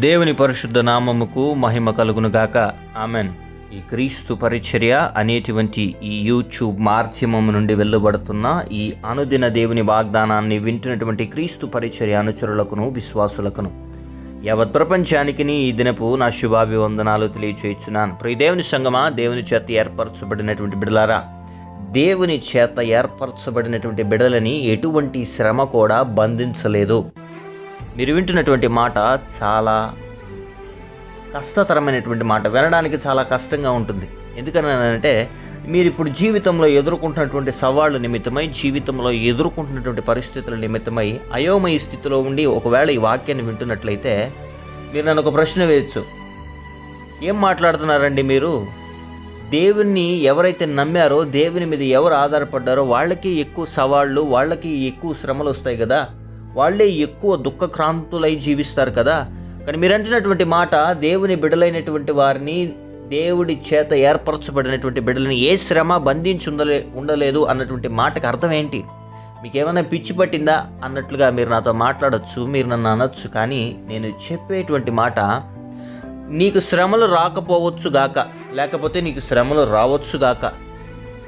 దేవుని పరిశుద్ధ నామముకు మహిమ కలుగును గాక ఆమెన్. ఈ క్రీస్తు పరిచర్య అనేటువంటి ఈ యూట్యూబ్ మాధ్యమం నుండి వెళ్ళబడుతున్న ఈ అనుదిన దేవుని వాగ్దానాన్ని వింటున్నటువంటి క్రీస్తు పరిచర్య అనుచరులకును విశ్వాసులకును. యావత్ ప్రపంచానికి ఈ దినపు నా శుభాభివందనాలు తెలియచేయుచున్నాను ప్రియ దేవుని సంగమా దేవుని చేత ఏర్పరచబడినటువంటి బిడలారా దేవుని చేత ఏర్పరచబడినటువంటి బిడలని ఎటువంటి శ్రమ కూడా బంధించలేదు. మీరు వింటున్నటువంటి మాట చాలా కష్టతరమైనటువంటి మాట. వినడానికి చాలా కష్టంగా ఉంటుంది. ఎందుకనంటే మీరు ఇప్పుడు జీవితంలో ఎదుర్కొంటున్నటువంటి సవాళ్ళ నిమిత్తమై జీవితంలో ఎదుర్కొంటున్నటువంటి పరిస్థితుల నిమిత్తమై అయోమయ స్థితిలో ఉండి ఒకవేళ ఈ వాక్యాన్ని వింటున్నట్లయితే మీరు నన్ను ఒక ప్రశ్న వేయచ్చు. ఏం మాట్లాడుతున్నారండి మీరు? దేవుణ్ణి ఎవరైతే నమ్మారో దేవుని మీద ఎవరు ఆధారపడ్డారో వాళ్ళకి ఎక్కువ సవాళ్ళు వాళ్ళకి ఎక్కువ శ్రమలు వస్తాయి కదా. వాళ్ళే ఎక్కువ దుఃఖక్రాంతులై జీవిస్తారు కదా. కానీ మీరు అంటున్నటువంటి మాట దేవుని బిడలైనటువంటి వారిని దేవుడి చేత ఏర్పరచబడినటువంటి బిడ్డలని ఏ శ్రమ బంధించి ఉండలే ఉండలేదు అన్నటువంటి మాటకు అర్థం ఏంటి? మీకేమైనా పిచ్చి పట్టిందా? అన్నట్లుగా మీరు నాతో మాట్లాడచ్చు మీరు నన్ను అనొచ్చు కానీ నేను చెప్పేటువంటి మాట నీకు శ్రమలు రాకపోవచ్చు గాక లేకపోతే నీకు శ్రమలు రావచ్చు గాక.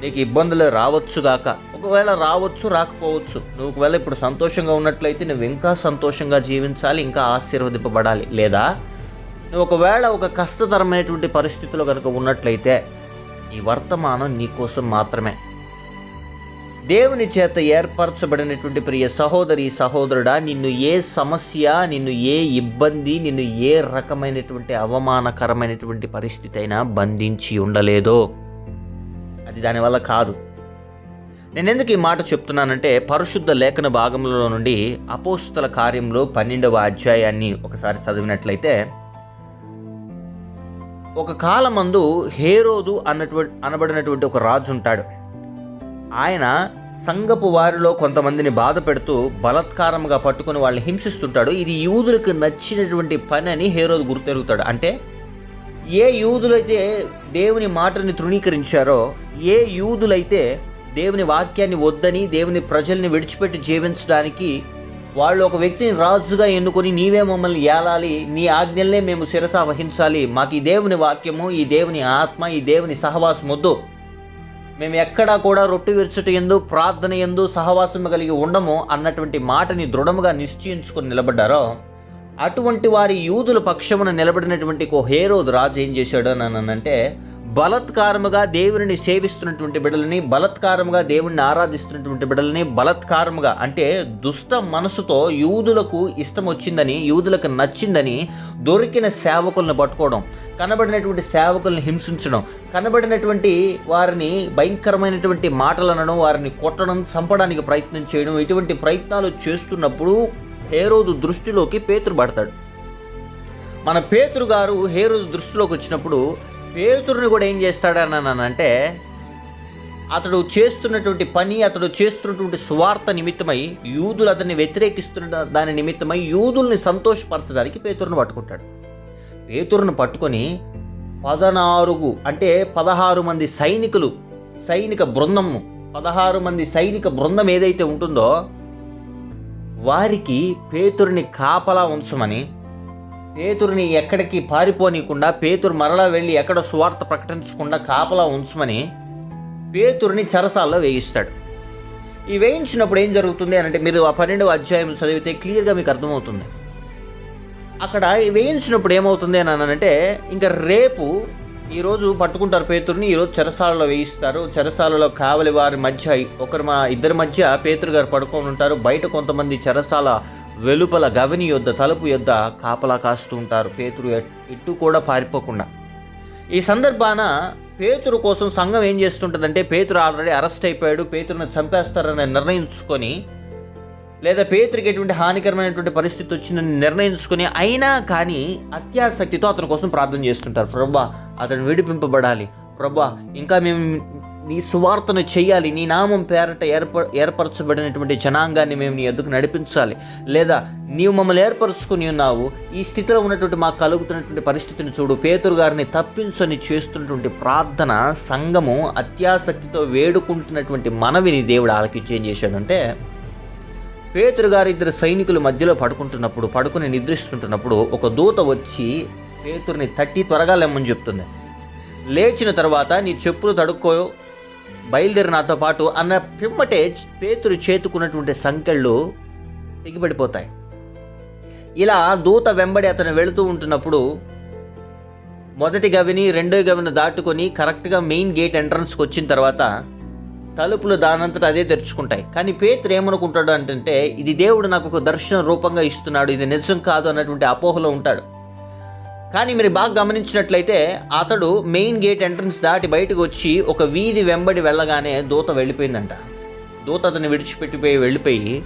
నీకు ఇబ్బందులు రావచ్చు గాక. ఒకవేళ రావచ్చు రాకపోవచ్చు. నువ్వు ఒకవేళ ఇప్పుడు సంతోషంగా ఉన్నట్లయితే నువ్వు ఇంకా సంతోషంగా జీవించాలి ఇంకా ఆశీర్వదింపబడాలి లేదా? నువ్వు ఒకవేళ ఒక కష్టతరమైనటువంటి పరిస్థితిలో కనుక ఉన్నట్లయితే ఈ వర్తమానం నీకోసం మాత్రమే. దేవుని చేత ఏర్పరచబడినటువంటి ప్రియ సహోదరి సహోదరుడా నిన్ను ఏ సమస్య నిన్ను ఏ ఇబ్బంది నిన్ను ఏ రకమైనటువంటి అవమానకరమైనటువంటి పరిస్థితి అయినా బంధించి ఉండలేదో. అది దానివల్ల కాదు. నేను ఎందుకు ఈ మాట చెప్తున్నానంటే పరిశుద్ధ లేఖన భాగంలో నుండి అపోస్తుల కార్యంలో పన్నెండవ అధ్యాయాన్ని ఒకసారి చదివినట్లయితే ఒక కాలమందు హేరోదు అన్నటువంటి అనబడినటువంటి ఒక రాజు ఉంటాడు. ఆయన సంగపు వారిలో కొంతమందిని బాధ పెడుతూ బలత్కారంగా పట్టుకుని వాళ్ళని హింసిస్తుంటాడు. ఇది యూదులకు నచ్చినటువంటి పని అని హేరోదు గుర్తెరుగుతాడు. అంటే ఏ యూదులైతే దేవుని మాటని తృణీకరించారో ఏ యూదులైతే దేవుని వాక్యాన్ని వద్దని దేవుని ప్రజల్ని విడిచిపెట్టి జీవించడానికి వాళ్ళు ఒక వ్యక్తిని రాజుగా ఎన్నుకొని నీవే మమ్మల్ని ఏలాలి నీ ఆజ్ఞల్నే మేము శిరస వహించాలి మాకు ఈ దేవుని వాక్యము ఈ దేవుని ఆత్మ ఈ దేవుని సహవాసం వద్దు. మేము ఎక్కడా కూడా రొట్టు విరుచుట ఎందు ప్రార్థన ఎందు సహవాసం కలిగి ఉండము అన్నటువంటి మాటని దృఢముగా నిశ్చయించుకొని నిలబడ్డారో అటువంటి వారి యూదుల పక్షమున నిలబడినటువంటి ఒక హేరోదు రాజు ఏం చేశాడు అని అంటే బలత్కారముగా దేవుని సేవిస్తున్నటువంటి బిడ్డలని బలత్కారముగా దేవుణ్ణి ఆరాధిస్తున్నటువంటి బిడ్డలని బలత్కారముగా అంటే దుష్ట మనసుతో యూదులకు ఇష్టం వచ్చిందని యూదులకు నచ్చిందని దొరికిన సేవకులను పట్టుకోవడం కనబడినటువంటి సేవకుల్ని హింసించడం కనబడినటువంటి వారిని భయంకరమైనటువంటి మాటలు అనడం వారిని కొట్టడం చంపడానికి ప్రయత్నం చేయడం ఇటువంటి ప్రయత్నాలు చేస్తున్నప్పుడు హేరోదు దృష్టిలోకి పేతురు పడతాడు. మన పేతురు గారు హేరోదు దృష్టిలోకి వచ్చినప్పుడు పేతురుని కూడా ఏం చేస్తాడని అంటే అతడు చేస్తున్నటువంటి పని అతడు చేస్తున్నటువంటి సువార్త నిమిత్తమై యూదులు అతన్ని వ్యతిరేకిస్తున్న దాని నిమిత్తమై యూదుల్ని సంతోషపరచడానికి పేతురుని పట్టుకుంటాడు. పేతురును పట్టుకొని పదనారుగు అంటే పదహారు మంది సైనికులు సైనిక బృందము పదహారు మంది సైనిక బృందం ఏదైతే ఉంటుందో వారికి పేతురిని కాపలా ఉంచమని పేతురిని ఎక్కడికి పారిపోనీయకుండా పేతురు మరలా వెళ్ళి ఎక్కడ సువార్త ప్రకటించకుండా కాపలా ఉంచమని పేతురిని చరసాల్లో వేయిస్తాడు. ఈ వేయించినప్పుడు ఏం జరుగుతుంది అని అంటే మీరు ఆ పన్నెండవ అధ్యాయం చదివితే క్లియర్గా మీకు అర్థమవుతుంది. అక్కడ వేయించినప్పుడు ఏమవుతుంది అని అంటే ఇంకా రేపు ఈరోజు పట్టుకుంటారు పేతురుని ఈరోజు చెరసాలలో వేయిస్తారు. చెరసాలలో కావలి వారి మధ్య ఒకరు మా ఇద్దరి మధ్య పేతురు గారు పడుకొని ఉంటారు. బయట కొంతమంది చెరసాల వెలుపల గవిని యొద్ద తలుపు యొద్ద కాపలా కాస్తూ ఉంటారు. పేతురు ఎట్టు కూడా పారిపోకుండా. ఈ సందర్భాన పేతురు కోసం సంఘం ఏం చేస్తుంటుందంటే పేతురు ఆల్రెడీ అరెస్ట్ అయిపోయాడు. పేతురుని చంపేస్తారని నిర్ణయించుకొని లేదా పేతురికి ఎటువంటి హానికరమైనటువంటి పరిస్థితి వచ్చిందని నిర్ణయించుకుని అయినా కానీ అత్యాసక్తితో అతని కోసం ప్రార్థన చేస్తుంటారు. ప్రభా అతను విడిపింపబడాలి. ప్రభా ఇంకా మేము నీ సువార్తను చేయాలి. నీ నామం పేరట ఏర్ప ఏర్పరచబడినటువంటి జనాంగాన్ని మేము నీ ఎద్దుకు నడిపించాలి. లేదా నీవు మమ్మల్ని ఏర్పరచుకుని ఉన్నావు. ఈ స్థితిలో ఉన్నటువంటి మాకు కలుగుతున్నటువంటి పరిస్థితిని చూడు. పేతురు గారిని తప్పించని చేస్తున్నటువంటి ప్రార్థన సంఘము అత్యాసక్తితో వేడుకుంటున్నటువంటి మనవిని దేవుడు ఆలకించి ఏం చేశాడంటే పేతురు గారు ఇద్దరు సైనికుల మధ్యలో పడుకుంటున్నప్పుడు పడుకుని నిద్రిస్తుంటున్నప్పుడు ఒక దూత వచ్చి పేతురిని తట్టి త్వరగా లెమ్మని చెప్తుంది. లేచిన తర్వాత నీ చెప్పులు తడుక్కో బయలుదేరి నాతో పాటు అన్న పిమ్మటే పేతురు చేతుకున్నటువంటి సంకెళ్ళు తెగిపడిపోతాయి. ఇలా దూత వెంబడి అతను వెళుతూ ఉంటున్నప్పుడు మొదటి గవిని రెండో గవిని దాటుకొని కరెక్ట్గా మెయిన్ గేట్ ఎంట్రన్స్కి వచ్చిన తర్వాత తలుపులు దానంతట అదే తెరుచుకుంటాయి. కానీ పేతురు ఏమనుకుంటాడు అంటే ఇది దేవుడు నాకు ఒక దర్శన రూపంగా ఇస్తున్నాడు ఇది నిజం కాదు అన్నటువంటి అపోహలో ఉంటాడు. కానీ మీరు బాగా గమనించినట్లయితే అతడు మెయిన్ గేట్ ఎంట్రన్స్ దాటి బయటకు వచ్చి ఒక వీధి వెంబడి వెళ్ళగానే దూత వెళ్ళిపోయిందంట. దూత అతను విడిచిపెట్టిపోయి వెళ్ళిపోయి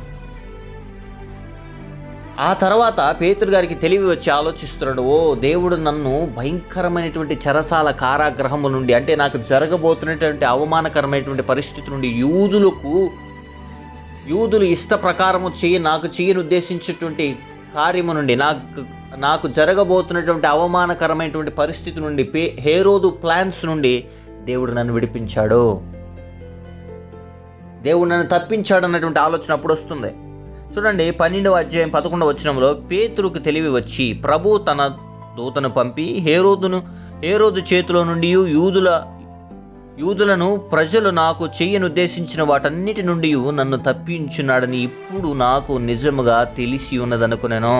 ఆ తర్వాత పేతురు గారికి తెలివి వచ్చి ఆలోచిస్తున్నాడు ఓ దేవుడు నన్ను భయంకరమైనటువంటి చెరసాల కారాగ్రహము నుండి అంటే నాకు జరగబోతున్నటువంటి అవమానకరమైనటువంటి పరిస్థితి నుండి యూదులకు యూదులు ఇష్ట ప్రకారము చేయి నాకు చేయని ఉద్దేశించేటువంటి కార్యము నుండి నాకు నాకు జరగబోతున్నటువంటి అవమానకరమైనటువంటి పరిస్థితి నుండి పే హేరోదు ప్లాన్స్ నుండి దేవుడు నన్ను విడిపించాడు. దేవుడు నన్ను తప్పించాడు అన్నటువంటి ఆలోచన అప్పుడు వస్తుంది. చూడండి పన్నెండవ అధ్యాయం పదకొండవ వచనంలో పేతురుకు తెలివి వచ్చి ప్రభు తన దూతను పంపి హేరోదును హేరోదు చేతిలో నుండి యూదుల యూదులను ప్రజలు నాకు చేయనుద్దేశించిన వాటన్నిటి నుండి నన్ను తప్పించున్నాడని ఇప్పుడు నాకు నిజముగా తెలిసి ఉన్నదనుకున్నాను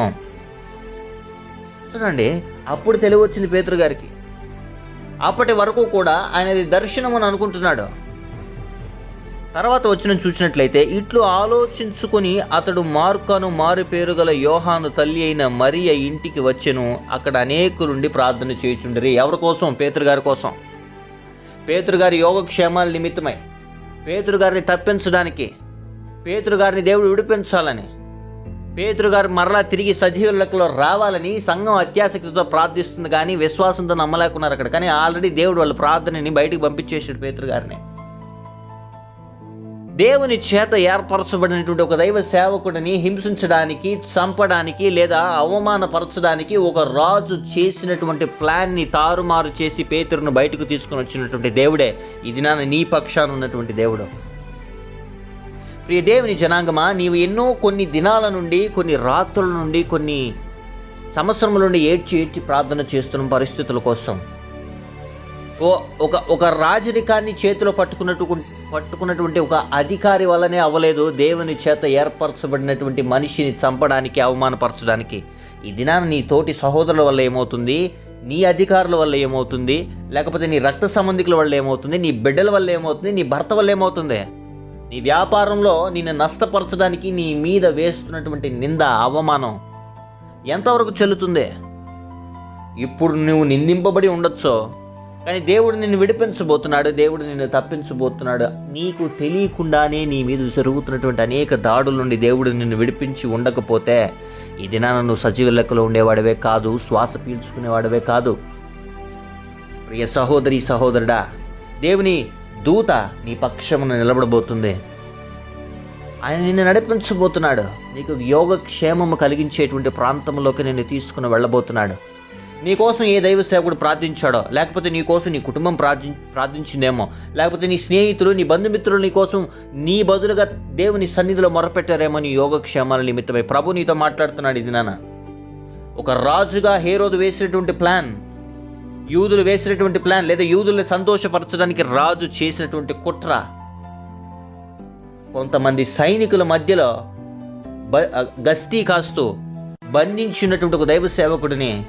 చూడండి అప్పుడు తెలివి వచ్చింది పేతురు గారికి. అప్పటి వరకు కూడా ఆయనది దర్శనం అని అనుకుంటున్నాడు. తర్వాత వచ్చిన చూసినట్లయితే ఇట్లు ఆలోచించుకుని అతడు మార్కను మారు పేరు గల యోహాను తల్లి అయిన మరియ ఇంటికి వచ్చెను. అక్కడ అనేకులుండి ప్రార్థన చేయుచుండరి. ఎవరి కోసం? పేతురు గారి కోసం. పేతృగారి యోగక్షేమాల నిమిత్తమై. పేతురు గారిని తప్పించడానికి. పేతురు గారిని దేవుడు విడిపించాలని. పేతురు మరలా తిరిగి సజీవ రావాలని సంఘం అత్యాసక్తితో ప్రార్థిస్తుంది కానీ విశ్వాసంతో నమ్మలేకున్నారు అక్కడ. కానీ ఆల్రెడీ దేవుడు వాళ్ళ ప్రార్థనని బయటకు పంపించేసాడు పేతృగారిని గారిని. దేవుని చేత ఏర్పరచబడినటువంటి ఒక దైవ సేవకుడిని హింసించడానికి చంపడానికి లేదా అవమానపరచడానికి ఒక రాజు చేసినటువంటి ప్లాన్ని తారుమారు చేసి పేతురును బయటకు తీసుకుని వచ్చినటువంటి దేవుడే. ఇది నా నీ పక్షాన ఉన్నటువంటి దేవుడు. ప్రియ దేవుని జనాంగమా నీవు ఎన్నో కొన్ని దినాల నుండి కొన్ని రాత్రుల నుండి కొన్ని సంవత్సరముల నుండి ఏడ్చి ఏడ్చి ప్రార్థన చేస్తున్న పరిస్థితుల కోసం ఒక ఒక రాజరికాన్ని చేతిలో పట్టుకున్నట్టు పట్టుకున్నటువంటి ఒక అధికారి వల్లనే అవ్వలేదు దేవుని చేత ఏర్పరచబడినటువంటి మనిషిని చంపడానికి అవమానపరచడానికి. ఈ నా నీ తోటి సహోదరుల వల్ల ఏమవుతుంది? నీ అధికారుల వల్ల ఏమవుతుంది? లేకపోతే నీ రక్త సంబంధికుల వల్ల ఏమవుతుంది? నీ బిడ్డల వల్ల ఏమవుతుంది? నీ భర్త వల్ల ఏమవుతుంది? నీ వ్యాపారంలో నిన్ను నష్టపరచడానికి నీ మీద వేస్తున్నటువంటి నింద అవమానం ఎంతవరకు చెల్లుతుంది? ఇప్పుడు నువ్వు నిందింపబడి ఉండొచ్చో. కానీ దేవుడు నిన్ను విడిపించబోతున్నాడు దేవుడు నిన్ను తప్పించబోతున్నాడు. నీకు తెలియకుండానే నీ మీద జరుగుతున్నటువంటి అనేక దాడుల నుండి దేవుడు నిన్ను విడిపించి ఉండకపోతే ఈ దినాన నువ్వు సజీవ లెక్కలో ఉండేవాడవే కాదు శ్వాస పీల్చుకునేవాడవే కాదు. ప్రియ సహోదరి సహోదరుడా దేవుని దూత నీ పక్షమున నిలబడబోతుంది. ఆయన నిన్ను నడిపించబోతున్నాడు. నీకు యోగక్షేమము కలిగించేటువంటి ప్రాంతంలోకి నిన్ను తీసుకుని వెళ్ళబోతున్నాడు. నీకోసం ఏ దైవ సేవకుడు ప్రార్థించాడో లేకపోతే నీకోసం నీ కుటుంబం ప్రార్థి ప్రార్థించిందేమో లేకపోతే నీ స్నేహితులు నీ బంధుమిత్రులు నీ కోసం నీ బదులుగా దేవుని సన్నిధిలో మొరపెట్టారేమో నీ యోగక్షేమాల నిమిత్తమై ప్రభు నీతో మాట్లాడుతున్నాడు ఇది నాన్న. ఒక రాజుగా హేరోదు వేసినటువంటి ప్లాన్ యూదులు వేసినటువంటి ప్లాన్ లేదా యూదుల్ని సంతోషపరచడానికి రాజు చేసినటువంటి కుట్ర. కొంతమంది సైనికుల మధ్యలో బ గస్తీ కాస్తూ బంధించినటువంటి ఒక దైవ సేవకుడిని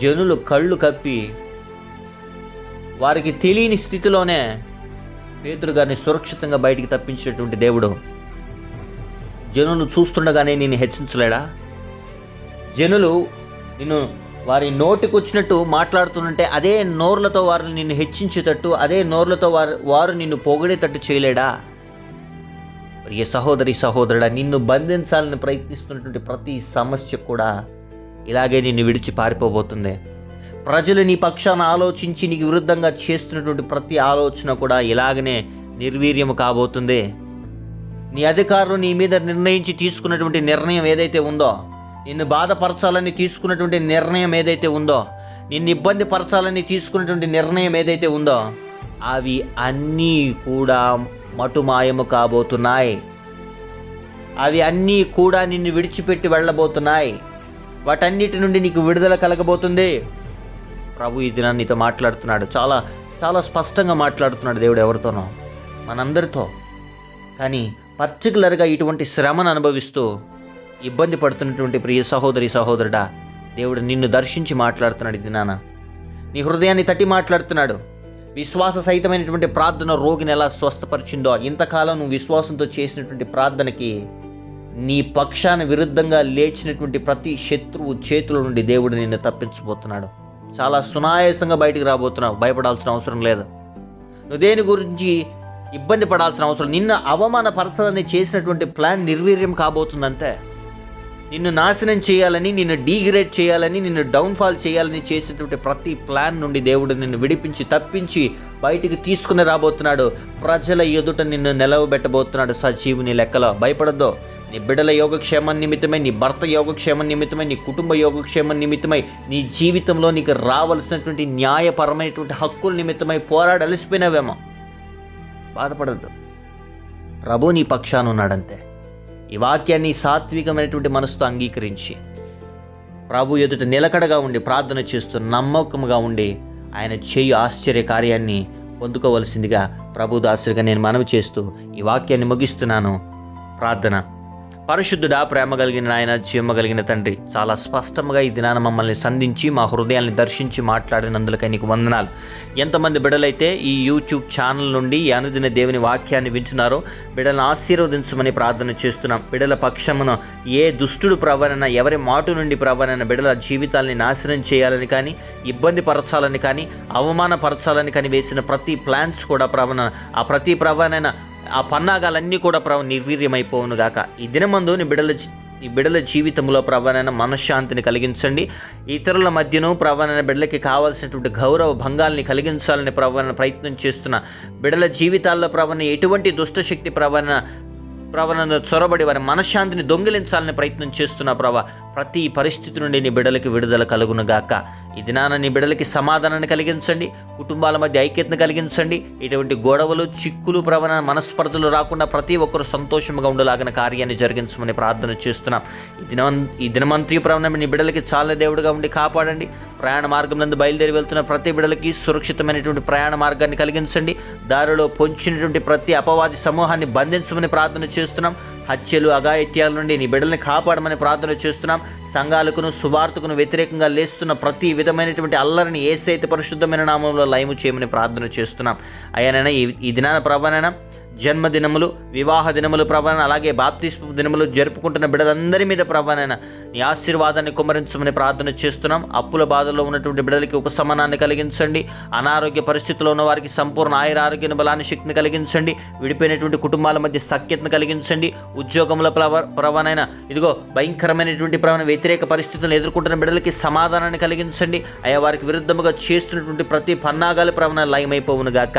జనులు కళ్ళు కప్పి వారికి తెలియని స్థితిలోనే పేతురు గారిని సురక్షితంగా బయటికి తప్పించేటువంటి దేవుడు. జనులు చూస్తుండగానే నేను హెచ్చించలేడా? జనులు నిన్ను వారి నోటికొచ్చినట్టు మాట్లాడుతుంటే అదే నోర్లతో వారిని నిన్ను హెచ్చించేటట్టు అదే నోర్లతో వారు వారు నిన్ను పొగిడేటట్టు చేయలేడా? ఏ సహోదరి సహోదరుడా నిన్ను బంధించాలని ప్రయత్నిస్తున్నటువంటి ప్రతి సమస్య కూడా ఇలాగే నిన్ను విడిచి పారిపోబోతుంది. ప్రజలు నీ పక్షాన ఆలోచించి నీకు విరుద్ధంగా చేస్తున్నటువంటి ప్రతి ఆలోచన కూడా ఇలాగనే నిర్వీర్యము కాబోతుంది. నీ అధికారులు నీ మీద నిర్ణయించి తీసుకున్నటువంటి నిర్ణయం ఏదైతే ఉందో నిన్ను బాధపరచాలని తీసుకున్నటువంటి నిర్ణయం ఏదైతే ఉందో నిన్ను ఇబ్బంది పరచాలని తీసుకున్నటువంటి నిర్ణయం ఏదైతే ఉందో అవి అన్నీ కూడా మటుమాయము కాబోతున్నాయి. అవి అన్నీ కూడా నిన్ను విడిచిపెట్టి వెళ్ళబోతున్నాయి. వాటన్నిటి నుండి నీకు విడుదల కలగబోతుంది. ప్రభు ఈ దినాన్ని నీతో మాట్లాడుతున్నాడు. చాలా చాలా స్పష్టంగా మాట్లాడుతున్నాడు దేవుడు ఎవరితోనో. మనందరితో. కానీ పర్టికులర్గా ఇటువంటి శ్రమను అనుభవిస్తూ ఇబ్బంది పడుతున్నటువంటి ప్రియ సహోదరి సహోదరుడా దేవుడు నిన్ను దర్శించి మాట్లాడుతున్నాడు ఇది నాన్న నీ హృదయాన్ని తట్టి మాట్లాడుతున్నాడు. విశ్వాస సహితమైనటువంటి ప్రార్థన రోగిని ఎలా స్వస్థపరిచిందో ఇంతకాలం నువ్వు విశ్వాసంతో చేసినటువంటి ప్రార్థనకి నీ పక్షాన విరుద్ధంగా లేచినటువంటి ప్రతి శత్రువు చేతుల నుండి దేవుడు నిన్ను తప్పించబోతున్నాడు. చాలా సునాయాసంగా బయటికి రాబోతున్నావు. భయపడాల్సిన అవసరం లేదు. నువ్వు దేని గురించి ఇబ్బంది పడాల్సిన అవసరం? నిన్ను అవమానపరచాలని చేసినటువంటి ప్లాన్ నిర్వీర్యం కాబోతుందంతే నిన్ను నాశనం చేయాలని నిన్ను డీగ్రేడ్ చేయాలని నిన్ను డౌన్ఫాల్ చేయాలని చేసినటువంటి ప్రతి ప్లాన్ నుండి దేవుడు నిన్ను విడిపించి తప్పించి బయటికి తీసుకుని రాబోతున్నాడు. ప్రజల ఎదుట నిన్ను నిలవబెట్టబోతున్నాడు సజీవుని లెక్కలో. భయపడద్దు. నీ బిడ్డల యోగక్షేమం నిమిత్తమై నీ భర్త యోగక్షేమం నిమిత్తమై నీ కుటుంబ యోగక్షేమం నిమిత్తమై నీ జీవితంలో నీకు రావలసినటువంటి న్యాయపరమైనటువంటి హక్కుల నిమిత్తమై పోరాడి అలసిపోయినవేమో. బాధపడద్దు. ప్రభు నీ పక్షాన ఉన్నాడంతే. ఈ వాక్యాన్ని సాత్వికమైనటువంటి మనసుతో అంగీకరించి ప్రభు ఎదుట నిలకడగా ఉండి ప్రార్థన చేస్తూ నమ్మకముగా ఉండి ఆయన చేయు ఆశ్చర్య కార్యాన్ని పొందుకోవలసిందిగా ప్రభు దాసుడిగా నేను మనవి చేస్తూ ఈ వాక్యాన్ని ముగిస్తున్నాను. ప్రార్థన. పరిశుద్ధుడా ప్రేమ కలిగిన ఆయన జీవమ కలిగిన తండ్రి చాలా స్పష్టంగా ఈ దినాన మమ్మల్ని సంధించి మా హృదయాన్ని దర్శించి మాట్లాడినందులకై నీకు వందనాలు. ఎంతమంది బిడలైతే ఈ యూట్యూబ్ ఛానల్ నుండి ఈ అనుదిన దేవుని వాక్యాన్ని వింటున్నారో బిడలను ఆశీర్వదించమని ప్రార్థన చేస్తున్నాం. బిడల పక్షమున ఏ దుష్టుడు ప్రవణన ఎవరి మాటు నుండి ప్రవణన బిడల జీవితాల్ని నాశనం చేయాలని కానీ ఇబ్బంది పరచాలని కానీ అవమానపరచాలని కానీ వేసిన ప్రతి ప్లాన్స్ కూడా ప్రవణ ఆ ప్రతి ప్రవణన ఆ పన్నాగాలన్నీ కూడా ప్రభు నిర్వీర్యమైపోవును గాక ఈ దినమందు నీ బిడ్డల జీ- ఈ బిడల జీవితంలో ప్రభానైన మనశ్శాంతిని కలిగించండి. ఇతరుల మధ్యను ప్రభానైన బిడ్డలకి కావాల్సినటువంటి గౌరవ భంగాల్ని కలిగించాలని ప్రభాన ప్రయత్నం చేస్తున్న బిడల జీవితాల్లో ప్రవణ ఎటువంటి దుష్టశక్తి ప్రభాన ప్రభాన చొరబడి వారి మనశ్శాంతిని దొంగిలించాలని ప్రయత్నం చేస్తున్న ప్రభా ప్రతి పరిస్థితి నుండి నీ బిడ్డలకి విడుదల కలుగునుగాక ఈ దినాన నీ బిడ్డలకి సమాధానాన్ని కలిగించండి కుటుంబాల మధ్య ఐక్యతను కలిగించండి. ఇటువంటి గొడవలు చిక్కులు ప్రవణ మనస్పర్ధలు రాకుండా ప్రతి ఒక్కరు సంతోషంగా ఉండలాగిన కార్యాన్ని జరిగించమని ప్రార్థన చేస్తున్నాం. ఈ దినం ఈ దినమంతి ప్రవణ నీ బిడ్డలకి చాలా దేవుడిగా ఉండి కాపాడండి. ప్రయాణ మార్గం నందు బయలుదేరి వెళ్తున్న ప్రతి బిడ్డలకి సురక్షితమైనటువంటి ప్రయాణ మార్గాన్ని కలిగించండి. దారిలో పొంచినటువంటి ప్రతి అపవాది సమూహాన్ని బంధించమని ప్రార్థన చేస్తున్నాం. హత్యలు అఘాయిత్యాల నుండి నీ బిడ్డల్ని కాపాడమని ప్రార్థన చేస్తున్నాం. సంఘాలకును సువార్తకును వ్యతిరేకంగా లేస్తున్న ప్రతి విధమైనటువంటి అల్లరిని ఏసైతే పరిశుద్ధమైన నామంలో లయము చేయమని ప్రార్థన చేస్తున్నాం. అయ్యానైనా ఈ ఈ దినాన ప్రభానైనా జన్మదినములు వివాహ దినములు ప్రభాన అలాగే బాప్తిస్మ దినములు జరుపుకుంటున్న బిడ్డలందరి మీద ప్రభానైనా నీ ఆశీర్వాదాన్ని కుమరించమని ప్రార్థన చేస్తున్నాం. అప్పుల బాధల్లో ఉన్నటువంటి బిడ్డలకి ఉపశమనాన్ని కలిగించండి. అనారోగ్య పరిస్థితుల్లో ఉన్న వారికి సంపూర్ణ ఆయుర ఆరోగ్య బలాన్ని శక్తిని కలిగించండి. విడిపోయినటువంటి కుటుంబాల మధ్య సఖ్యతను కలిగించండి. ఉద్యోగంలో ప్రవ ప్రవణైన ఇదిగో భయంకరమైనటువంటి ప్రవణ వ్యతిరేక పరిస్థితులను ఎదుర్కొంటున్న బిడ్డలకి సమాధానాన్ని కలిగించండి. అయ్యా వారికి విరుద్ధముగా చేస్తున్నటువంటి ప్రతి పన్నాగాలు ప్రవణ లయమైపోవును గాక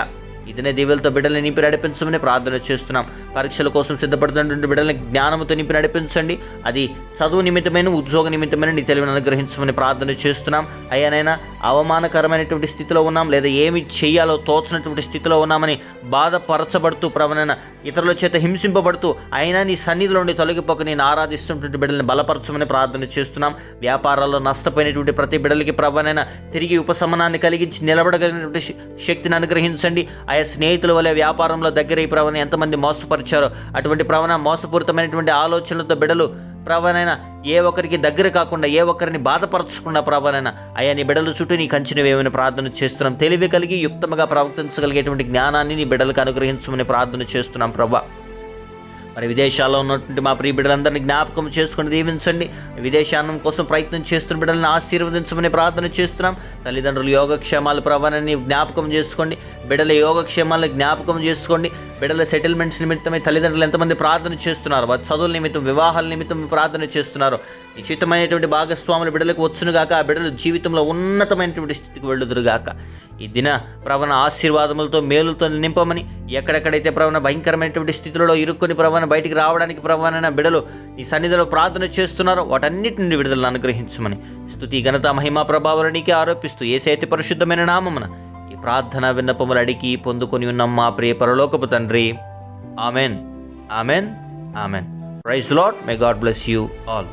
ఇదనే దేవులతో బిడ్డల్ని నింపి నడిపించమని ప్రార్థన చేస్తున్నాం. పరీక్షల కోసం సిద్ధపడుతున్నటువంటి బిడ్డల్ని జ్ఞానంతో నింపి నడిపించండి. అది చదువు నిమిత్తమైన ఉద్యోగ నిమిత్తమైన నీ తెలివిని అనుగ్రహించమని ప్రార్థన చేస్తున్నాం. అయ్యానైనా అవమానకరమైనటువంటి స్థితిలో ఉన్నాం లేదా ఏమి చేయాలో తోచినటువంటి స్థితిలో ఉన్నామని బాధపరచబడుతూ ప్రవణన ఇతరుల చేత హింసింపబడుతూ అయినా నీ సన్నిధిలో నుండి తొలగిపోక నేను ఆరాధిస్తున్నటువంటి బిడ్డల్ని బలపరచమని ప్రార్థన చేస్తున్నాం. వ్యాపారాల్లో నష్టపోయినటువంటి ప్రతి బిడ్డలకి ప్రవణన తిరిగి ఉపశమనాన్ని కలిగించి నిలబడగలిగినటువంటి శక్తిని అనుగ్రహించండి. ఆయా స్నేహితుల వలె వ్యాపారంలో దగ్గర ఈ ప్రవణ ఎంతమంది మోసపరిచారో అటువంటి ప్రవణ మోసపూరితమైనటువంటి ఆలోచనలతో బిడలు ప్రవణైన ఏ ఒక్కరికి దగ్గర కాకుండా ఏ ఒక్కరిని బాధపరచకుండా ప్రవణైన అయ్యా నీ బిడల చుట్టూ నీ కంచినవేమని ప్రార్థన చేస్తున్నాం. తెలివి కలిగి యుక్తముగా ప్రవర్తించగలిగేటువంటి జ్ఞానాన్ని నీ బిడ్డలకు అనుగ్రహించమని ప్రార్థన చేస్తున్నాం ప్రభా. మరి విదేశాల్లో ఉన్నటువంటి మా ప్రియ బిడ్డలందరినీ జ్ఞాపకం చేసుకుని దీవించండి. విదేశాన్నం కోసం ప్రయత్నం చేస్తున్న బిడ్డలను ఆశీర్వదించమని ప్రార్థన చేస్తున్నాం. తల్లిదండ్రులు యోగక్షేమాలు ప్రవణని జ్ఞాపకం చేసుకోండి. బిడ్డల యోగక్షేమాలను జ్ఞాపకం చేసుకోండి. బిడ్డల సెటిల్మెంట్స్ నిమిత్తమై తల్లిదండ్రులు ఎంతమంది ప్రార్థన చేస్తున్నారు? వారి చదువుల నిమిత్తం వివాహాల నిమిత్తం ప్రార్థన చేస్తున్నారు. నిశ్చితమైనటువంటి భాగస్వాములు బిడ్డలకు వచ్చునుగాక ఆ బిడ్డలు జీవితంలో ఉన్నతమైనటువంటి స్థితికి వెళ్ళుదురుగాక. ఈ దిన ప్రవణ ఆశీర్వాదములతో మేలులతో నింపమని ఎక్కడెక్కడైతే ప్రవణ భయంకరమైనటువంటి స్థితిలో ఇరుక్కుని ప్రవణ బయటికి రావడానికి ప్రవణ బిడలు ఈ సన్నిధిలో ప్రార్థన చేస్తున్నారో వాటన్నిటి నుండి విడుదలను అనుగ్రహించమని. స్థుతి ఘనత మహిమా ప్రభావాలు నీకే ఆరోపిస్తూ ఏసైతే పరిశుద్ధమైన నామమున ప్రార్థన విన్నపములు అడిగి పొందుకొని ఉన్న మా ప్రియ పరలోకపు తండ్రి. Amen. Amen. Amen. Praise lord may God bless you all.